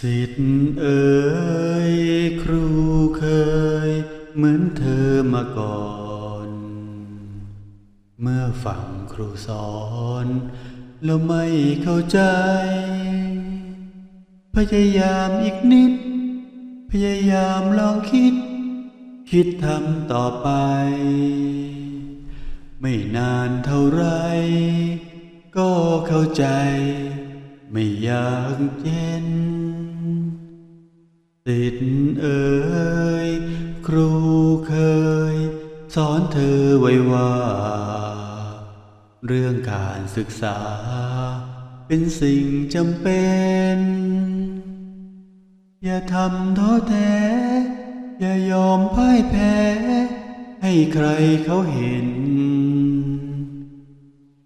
สิทธิ์เอ๋ยครูเคย เหมือนเธอมาก่อน เมื่อฟังครูสอน แล้วไม่เข้าใจ พยายามอีกนิด พยายามลองคิด คิดทำต่อไป ไม่นานเท่าไร ก็เข้าใจ ไม่อยากเย็น ติดเอ่ยครูเคย สอนเธอไว้ว่า เรื่องการศึกษา เป็นสิ่งจำเป็น อย่าทำท้อแท้ อย่ายอมพ่ายแพ้ ให้ใครเขาเห็น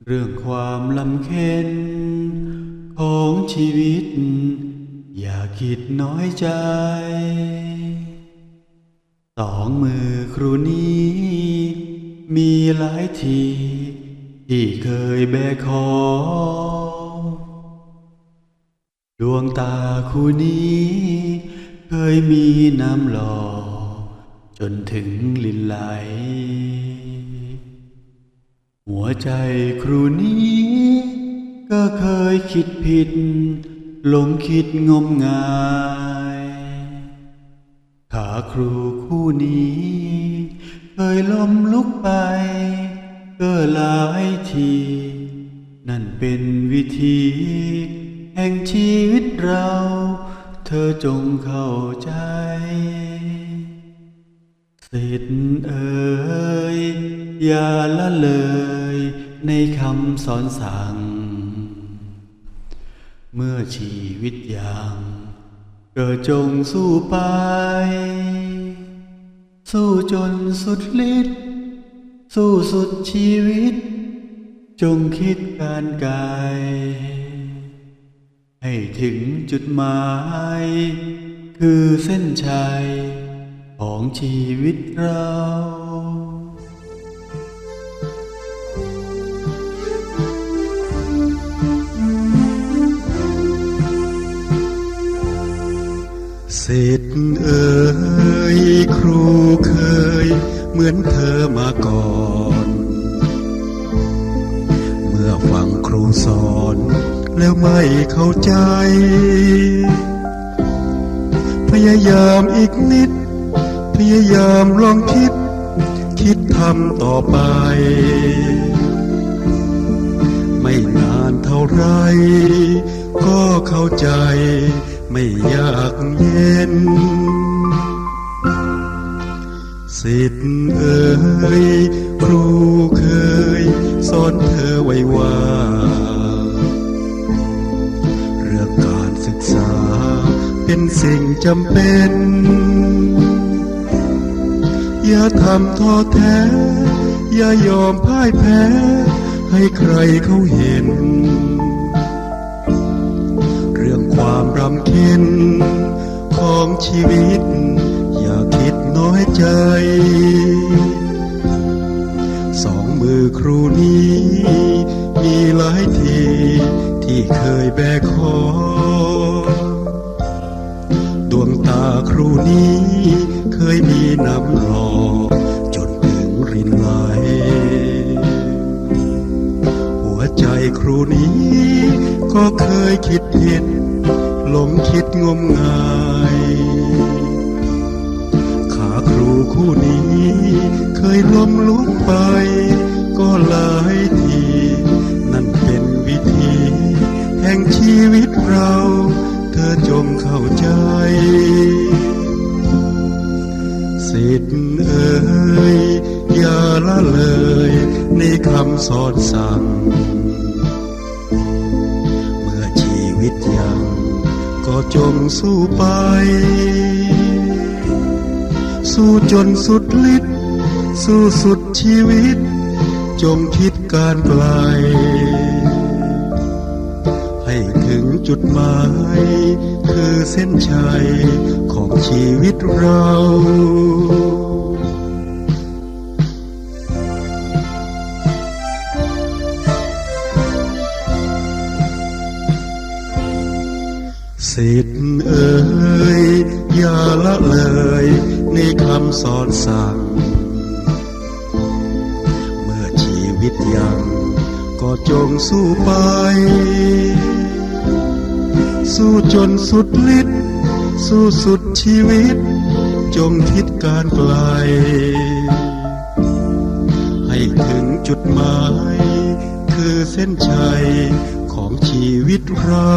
เรื่องความลำเค็นของชีวิต คิดน้อยใจ สองมือครูนี้ มีหลายที ที่เคยแบกขอดวงตาครูนี้ เคยมีน้ำหล่อ จนถึงลินไหล หัวใจครูนี้ ก็เคยคิดผิด หลงคิดงมงาย ขาครูคู่นี้ เคยล้มลุกไป ก็หลายที นั่นเป็นวิธี แห่งชีวิตเรา เธอจงเข้าใจสิทธิ์เอ่ยอย่าละเลยในคำสอนสั่ง เมื่อชีวิตยังเกิดจงสู้ไป สู้จนสุดฤทธิ์สู้สุดชีวิต จงคิดการไกลให้ถึงจุดหมาย คือเส้นชัยของชีวิตเรา สิทธิ์เอ่ยครูเคย เหมือนเธอมาก่อน เมื่อฟังครูสอน แล้วไม่เข้าใจ พยายามอีกนิด พยายามลองคิด คิดทำต่อไป ไม่นานเท่าไร ก็เข้าใจ ไม่ยากเย็น สิทธิ์เอ่ยครูเคยสอนเธอไว้ว่า เรื่องการศึกษาเป็นสิ่งจำเป็น อย่าทำท้อแท้ อย่ายอมพ่ายแพ้ ให้ใครเขาเห็น ความรำเค็ญของชีวิต อย่าคิดน้อยใจ สองมือครูนี้ มีหลายทีที่เคยแบกขอ ดวงตาครูนี้เคยมีน้ำหล่อจนถึงรินไหลหัวใจครูนี้ก็เคยคิดผิด หลงคิดงมงายขาครูคู่นี้ เคยล้มลุกไป ก็หลายที นั่นเป็นวิธี แห่งชีวิตเรา เธอจงเข้าใจสิทธิ์เอ่ยอย่าละเลยในคำสอนสั่ง จงสู้ไป สู้จนสุดฤทธิ์สู้สุดชีวิต จงคิดการไกล ให้ถึงจุดหมาย คือเส้นชัยของชีวิตเรา สิทธิ์เอ่ยอย่าละเลยในคำสอนสั่ง เมื่อชีวิตยังก็จงสู้ไป สู้จนสุดฤทธิ์สู้สุดชีวิต จงคิดการไกล ให้ถึงจุดหมาย คือเส้นชัยของชีวิตเรา